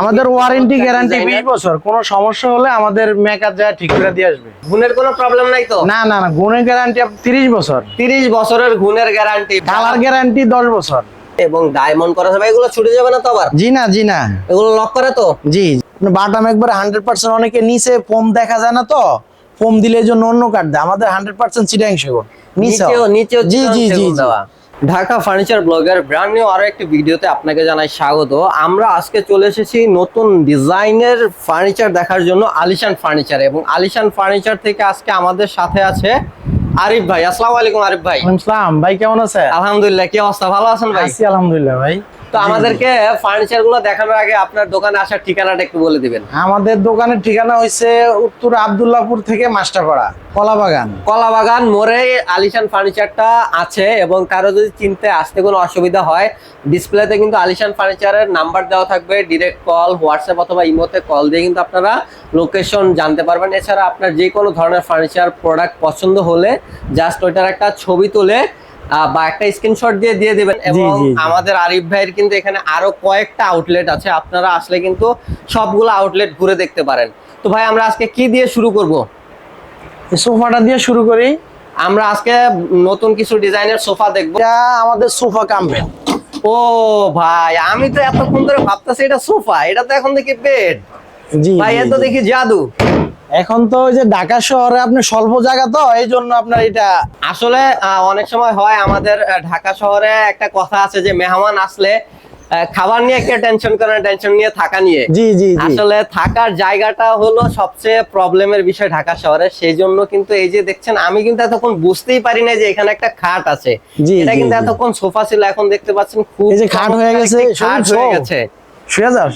আমাদের warranty guarantee বিশ বছর কোনো সমস্যা হলে আমাদের মেকার যায় ঠিক করে দিয়ে আসবে। গুণের কোনো প্রবলেম নাই তো? না না না গুণের গ্যারান্টি তিরিশ বছর। তিরিশ বছরের গুণের গ্যারান্টি কালার গ্যারান্টি দশ বছর। এবং ডায়মন্ড করা যাবে এগুলো ছুটে যাবে না তো আবার? জি না জি না। এগুলো লক করে তো? জি বাটাম একবার হান্ড্রেড পার্সেন্ট অনেকে নিচে ফোম দেখা যায় না তো? ফোম দিলে এই জন্য অন্য কাট দেয়। আমাদের হান্ড্রেড পার্সেন্ট চিটাং সেগুন। নিচেও। নিচেও জি জি জি জি। দেওয়া। ঢাকা ফার্নিচার ব্লগের ব্র্যান্ড নিউ আরও একটি ভিডিওতে আপনাকে জানাই স্বাগত। আমরা আজকে চলে এসেছি নতুন ডিজাইনের ফার্নিচার দেখার জন্য আলিশান ফার্নিচার এবং আলিশান ফার্নিচার থেকে আজকে আমাদের সাথে আছে আরিফ ভাই। আসসালামু আলাইকুম আরিফ ভাই। আসসালাম। ভাই কেমন আছেন? আলহামদুলিল্লাহ কি অবস্থা? ভালো আছেন ভাই? আছি আলহামদুলিল্লাহ ভাই। তো আমাদেরকে ফার্নিচারগুলো দেখানোর আগে আপনার দোকানে আসার ঠিকানাটা একটু বলে দিবেন। আমাদের দোকানের ঠিকানা হয়েছে উত্তর আবদুল্লাহপুর থেকে মাস্টারপাড়া কলাবাগান। কলাবাগান মোড়ে আলিশান ফার্নিচারটা আছে এবং কারও যদি চিনতে আসতে কোনো অসুবিধা হয় ডিসপ্লেতে কিন্তু আলিশান ফার্নিচারের নাম্বার দেওয়া থাকবে ডিরেক্ট কল হোয়াটসঅ্যাপ অথবা ইমোতে কল দিয়ে কিন্তু আপনারা লোকেশন জানতে পারবেন। এছাড়া আপনার যে কোনো ধরনের ফার্নিচার প্রোডাক্ট পছন্দ হলে জাস্ট ওইটার একটা ছবি তুলে বা একটা স্ক্রিনশট দিয়ে দিয়ে দিবেন এবং। আমাদের আরিফ ভাইয়ের কিন্তু এখানে আরও কয়েকটা আউটলেট আছে। আপনারা আসলে কিন্তু সবগুলো আউটলেট ঘুরে দেখতে পারেন। তো ভাই আমরা আজকে কি দিয়ে শুরু করব? সোফাটা দিয়ে শুরু করি। আমরা আজকে নতুন কিছু ডিজাইনের সোফা দেখব। আমাদের সোফা কামবে ও ভাই আমি তো এতক্ষণ ধরে ভাবতেছি এটা সোফা এটা তো এখন দেখি বেড ভাই জি, এ তো জি। দেখি জাদু। এখন তো ওই যে ঢাকা শহরে আপনি স্বল্প জায়গা তো এই জন্য আপনার এটা আসলে অনেক সময় হয় আমাদের ঢাকা শহরে একটা কথা আছে যে মেহমান আসলে খাবার নিয়ে কে টেনশন করে টেনশন নিয়ে থাকা নিয়ে। জি জি জি। আসলে থাকার জায়গাটা হলো সবচেয়ে প্রবলেমের বিষয় ঢাকা শহরে সেই জন্য কিন্তু এই যে দেখছেন আমি কিন্তু এতক্ষণ বুঝতেই পারি না যে এখানে একটা খাট আছে। এটা কিন্তু এতক্ষণ সোফা ছিল এখন দেখতে পাচ্ছেন খুব খাট হয়ে গেছে, খাট হয়ে গেছে। শুয়ে যাও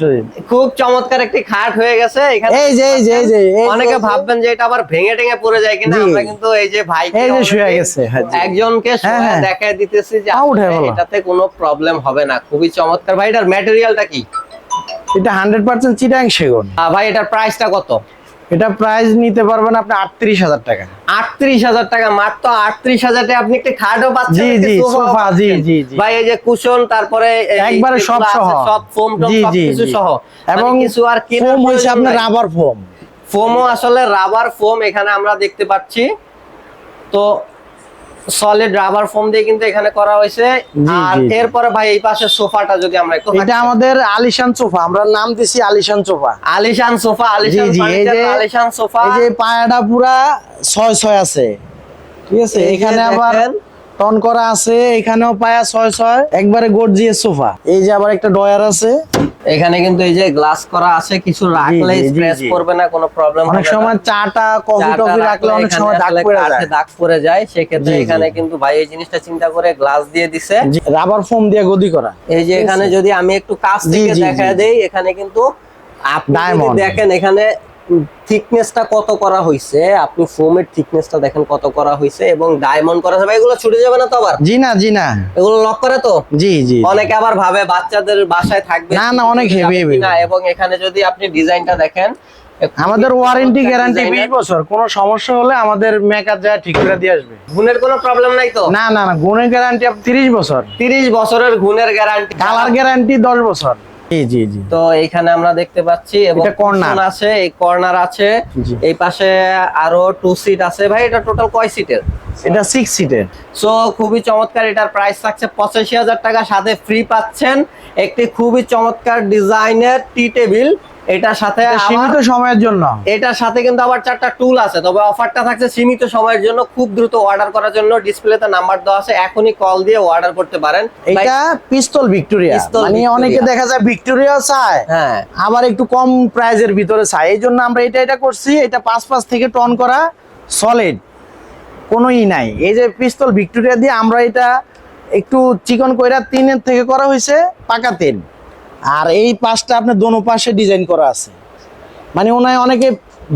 খুব চমৎকার একটি খাট হয়ে গেছে এখানে এই যে এই যে এই যে অনেকে ভাববেন যে এটা আবার ভেঙে টেঙে পড়ে যায় কিনা আমরা কিন্তু এই যে ভাই এই যে শুয়ে গেছে, হ্যাঁ, একজনকে হ্যাঁ, হ্যাঁ। দেখায় দিতেছি যে। এটাতে কোনো প্রবলেম হবে না। খুবই চমৎকার। ভাই এটার ম্যাটেরিয়ালটা কি? এটা হান্ড্রেড পার্সেন্ট চিটাং সেগুন। ভাই এটার প্রাইসটা কত? এটা প্রাইস নিতে পারবেন আপনি আটত্রিশ হাজার টাকা। আটত্রিশ হাজার টাকা মাত্র আটত্রিশ হাজারে আপনি একটি খাটও পাচ্ছেন জি, জি, সোফা, জি, জি। ভাই এই যে কুশন তারপরে একবারে সব সহ। সব ফোম জি, জি, সহ। এবং মানে কিছু আর কি ফোম হইছে আপনার রাবার ফোম ফোমও আসলে রাবার ফোম এখানে আমরা দেখতে পাচ্ছি। তো সলিড রাবার ফোম দিয়ে কিন্তু এখানে করা হয়েছে। আর। এরপরে ভাই এই পাশে সোফাটা যদি আমরা একটু এটা আমাদের আলিশান সোফা আমরা নাম দিছি আলিশান সোফা। আলিশান সোফা আলিশান সোফা। এই যে পায়াটা পুরা ছয় ছয় আছে। ঠিক আছে? এখানে আবার। টন করা আছে এখানেও পায়া ছয় ছয় একবারে গর্জিয়ে সোফা। এই যে আবার একটা ডয়ার আছে। এখানে কিন্তু এই যে গ্লাস করা আছে কিছু রাখলে স্ক্র্যাচ করবে না কোনো প্রবলেম অনেক সময় চাটা কফি টফি রাখলে অনেক সময় দাগ পড়ে যায়। দাগ পড়ে যায় সেক্ষেত্রে। এখানে কিন্তু ভাই এই জিনিসটা চিন্তা করে গ্লাস দিয়ে দিছে। রাবার ফোম দিয়ে গদি করা। এই যে এখানে যদি আমি একটু কাছ থেকে দেখা দেই এখানে কিন্তু আপনি দেখেন এখানে থিকনেসটা কত করা হয়েছে আপনি ফোমের থিকনেসটা দেখেন কত করা হয়েছে এবং ডায়মন্ড করা যাবে। এগুলো ছুটে যাবে না তো আবার? জি না জি না। এগুলো লক করে তো? জি জি অনেকে আবার ভাবে বাচ্চাদের বাসায় থাকবে না, না, অনেক heavy, heavy। না এবং এখানে যদি আপনি ডিজাইনটা দেখেন আমাদের ওয়ারেন্টি গ্যারান্টি design বিশ এর। বছর। কোনো সমস্যা হলে আমাদের মেকার যায় ঠিক করে দিয়ে আসবে। গুণের কোনো প্রবলেম নাই তো? না না না গুণের গ্যারান্টি তিরিশ বছর। তিরিশ বছরের গুণের গ্যারান্টি কালার গ্যারান্টি দশ বছর। জি জি জি। তো এইখানে আমরা দেখতে পাচ্ছি এবং এটা আছে এই কর্নার আছে। এই পাশে আরও টু সিট আছে। ভাই এটা টোটাল কয় সিটের এটা সিক্স সিটের সো খুবই চমৎকার এটার প্রাইস থাকছে পঁচাশি হাজার টাকা সাথে ফ্রি পাচ্ছেন একটি খুবই চমৎকার ডিজাইনের টি টেবিল এটার সাথে সীমিত সময়ের জন্য। এটার সাথে কিন্তু আবার চারটা টুল আছে তবে অফারটা থাকছে সীমিত সময়ের জন্য খুব দ্রুত অর্ডার করার জন্য। ডিসপ্লেতে নাম্বার দেওয়া আছে এখনই কল দিয়ে অর্ডার করতে পারেন। এটা পিস্তল ভিক্টোরিয়া মানে অনেকে দেখা যায় ভিক্টোরিয়া চায় হ্যাঁ। আবার একটু কম প্রাইজের ভিতরে চাই এই জন্য আমরা এটা এটা করছি এটা পাঁচ পাঁচ থেকে টন করা সলিড কোনো ই নাই। এই যে পিস্তল ভিক্টোরিয়া দিয়ে আমরা এটা একটু চিকন কইরা তিনের থেকে করা হয়েছে পাকা তিন আর এই পাশটা আপনার দোনো পাশে ডিজাইন করা আছে। মানে ওনায় অনেকে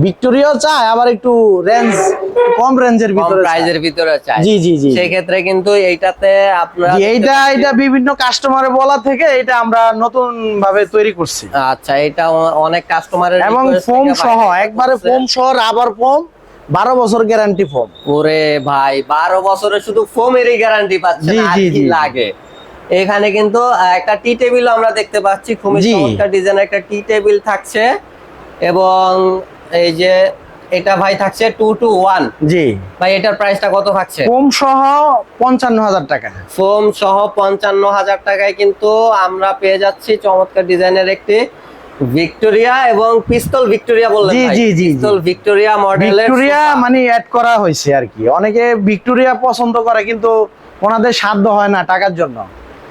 ভিক্টোরিয়াও চায় আবার একটু রেঞ্জ কম রেঞ্জের ভিতরে প্রাইজের ভিতরে চাই জি জি জি সেই ক্ষেত্রে কিন্তু এইটাতে আপনারা এইটা এটা বিভিন্ন কাস্টমারের বলা থেকে এটা আমরা নতুন ভাবে তৈরি করছি। আচ্ছা এটা অনেক কাস্টমারের এবং ফোম সহ একবারে ফোম সহ রাবার ফোম বারো বছর গ্যারান্টি ফোম ওরে ভাই বারো বছরের শুধু ফোমেরই গ্যারান্টি পাচ্ছেন আর কি লাগে। এখানে কিন্তু একটা টি টেবিল আমরা দেখতে পাচ্ছি খুবই চমৎকার ডিজাইনের একটা টি টেবিল থাকছে। এবং এই যে এটা ভাই থাকছে টু টু ওয়ান জি। ভাই এটার প্রাইসটা কত থাকছে? কম সহ পঞ্চান্ন হাজার টাকা। ফোম সহ পঞ্চান্ন হাজার টাকায় কিন্তু আমরা পেয়ে যাচ্ছি চমৎকার ডিজাইনের একটি ভিক্টোরিয়া এবং পিস্তল ভিক্টোরিয়া বললেন জি, জি, জি। পিস্তল ভিক্টোরিয়া মডেলের ভিক্টোরিয়া মানে অ্যাড করা হয়েছে আর কি। অনেকে ভিক্টোরিয়া পছন্দ করে কিন্তু ওনাদের সাধ্য হয় না টাকার জন্য।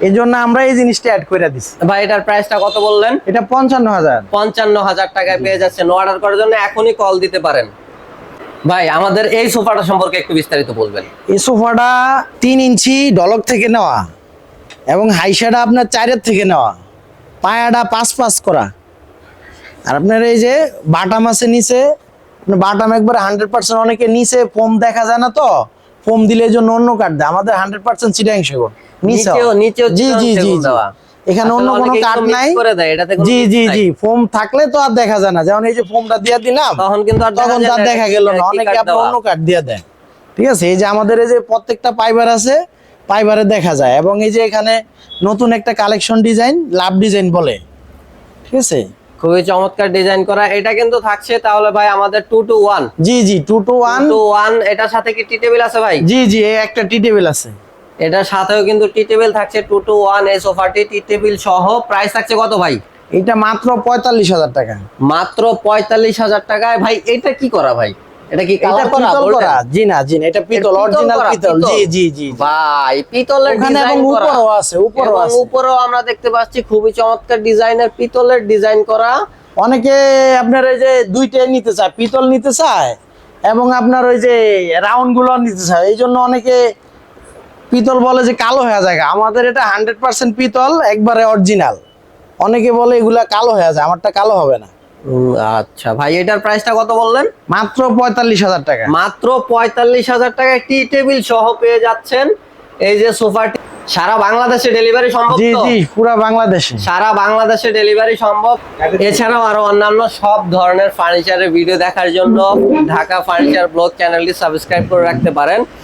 এই জন্য আমরা এই জিনিসটা অ্যাড করে দিচ্ছি ভাই এটার প্রাইসটা কত বললেন? এটা পঞ্চান্ন হাজার। পঞ্চান্ন হাজার টাকায় পেয়ে যাচ্ছেন। অর্ডার করার জন্য এখনই কল দিতে পারেন। ভাই আমাদের এই সোফাটা সম্পর্কে একটু বিস্তারিত বলবেন। এই সোফাটা তিন ইঞ্চি ডলক থেকে নেওয়া এবং হাইসাটা আপনার চারের থেকে নেওয়া। পায়াটা পাঁচ পাঁচ করা। আর আপনার এই যে বাটাম আছে নিচে বাটাম একবার হান্ড্রেড পার্সেন্ট অনেকে নিচে ফোম দেখা যায় না তো? ফোম দিলে এই জন্য অন্য কাঠ দেয়। আমাদের হান্ড্রেড পার্সেন্ট চিটাং সেগুন। নিচেও? নিচেও জি জি জি। এখানে অন্য কোনো অনেকে কাঠ নাই। জি জি জি ফোম থাকলে তো আর দেখা যায় না। যেমন এই যে ফোমটা দিয়ে দিলাম তখন কিন্তু আর তখন না দেখা গেল না। অনেকে আপনার। অন্য কাঠ দিয়ে দেয়। ঠিক আছে? এই যে আমাদের এই যে প্রত্যেকটা পাইবার আছে পাইবারে দেখা যায়। এবং এই যে এখানে নতুন একটা কালেকশন ডিজাইন লাভ ডিজাইন বলে। ঠিক আছে? খুবই চমৎকার ডিজাইন করা। এটা কিন্তু থাকছে তাহলে ভাই আমাদের টু টু ওয়ান জি জি two two one two one এটার সাথে কি টি টেবিল আছে ভাই? জি জি একটা টি টেবিল আছে। এটার সাথেও কিন্তু টি টেবিল থাকছে টু টু ওয়ান এই সোফাটি টি টেবিল সহ প্রাইস থাকছে কত ভাই? এটা মাত্র পঁয়তাল্লিশ হাজার টাকা। মাত্র পঁয়তাল্লিশ হাজার টাকায়। ভাই এটা কি করা ভাই? এটা কি কালার করা? পিতল জি না জি না এটা পিতল পিতল অরিজিনাল পিতল। পিতল। জি জি জি জি। ভাই পিতলের ওখানে এবং ডিজাইন আছে উপরেও আছে। উপরেও আমরা দেখতে পাচ্ছি খুবই চমৎকার ডিজাইনের পিতলের ডিজাইন করা। অনেকে আপনার ওই যে দুইটাই নিতে চায় পিতল নিতে চায় এবং আপনার ওই যে রাউন্ডগুলো নিতে চায়। এই জন্য অনেকে পিতল বলে যে কালো হয়ে যায়। আমাদের এটা হান্ড্রেড পার্সেন্ট পিতল একবারে অরিজিনাল অনেকে বলে এগুলা কালো হয়ে যায় আমারটা কালো হবে না। আচ্ছা। ভাই এটার প্রাইসটা কত বললেন? মাত্র পঁয়তাল্লিশ হাজার টাকা। মাত্র পঁয়তাল্লিশ হাজার টাকায় টি টেবিল সহ পেয়ে যাচ্ছেন। এই যে সোফাটি সারা বাংলাদেশে ডেলিভারি সম্ভব জি জি পুরা বাংলাদেশে। সারা বাংলাদেশে ডেলিভারি সম্ভব। এছাড়াও আরও অন্যান্য সব ধরনের ফার্নিচারের ভিডিও দেখার জন্য ঢাকা ফার্নিচার ব্লগ চ্যানেলটি সাবস্ক্রাইব করে রাখতে পারেন।